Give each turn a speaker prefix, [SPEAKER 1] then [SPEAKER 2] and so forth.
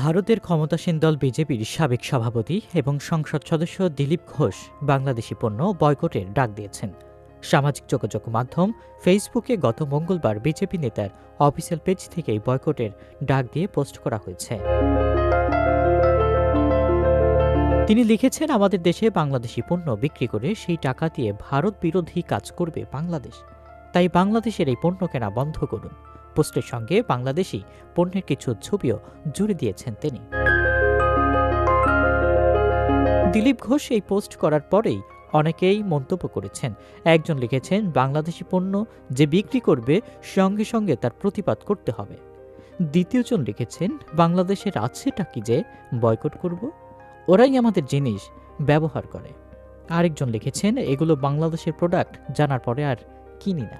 [SPEAKER 1] ভারতের ক্ষমতাসীন দল বিজেপির সাবেক সভাপতি এবং সংসদ সদস্য দিলীপ ঘোষ বাংলাদেশি পণ্য বয়কটের ডাক দিয়েছেন। সামাজিক যোগাযোগ মাধ্যম ফেসবুকে গত মঙ্গলবার বিজেপি নেতার অফিসিয়াল পেজ থেকে বয়কটের ডাক দিয়ে পোস্ট করা হয়েছে। তিনি লিখেছেন, আমাদের দেশে বাংলাদেশি পণ্য বিক্রি করে সেই টাকা দিয়ে ভারত বিরোধী কাজ করবে বাংলাদেশ। তাই বাংলাদেশের এই পণ্য কেনা বন্ধ করুন। পোস্টের সঙ্গে বাংলাদেশি পণ্যের কিছু ছবিও জুড়ে দিয়েছেন তিনি। দিলীপ ঘোষ এই পোস্ট করার পরেই অনেকেই মন্তব্য করেছেন। একজন লিখেছেন, বাংলাদেশি পণ্য যে বিক্রি করবে, সঙ্গে সঙ্গে তার প্রতিবাদ করতে হবে। দ্বিতীয়জন লিখেছেন, বাংলাদেশের আছেটা কি যে বয়কট করব? ওরাই আমাদের জিনিস ব্যবহার করে। আরেকজন লিখেছেন, এগুলো বাংলাদেশের প্রোডাক্ট, জানার পরে আর কিনি না।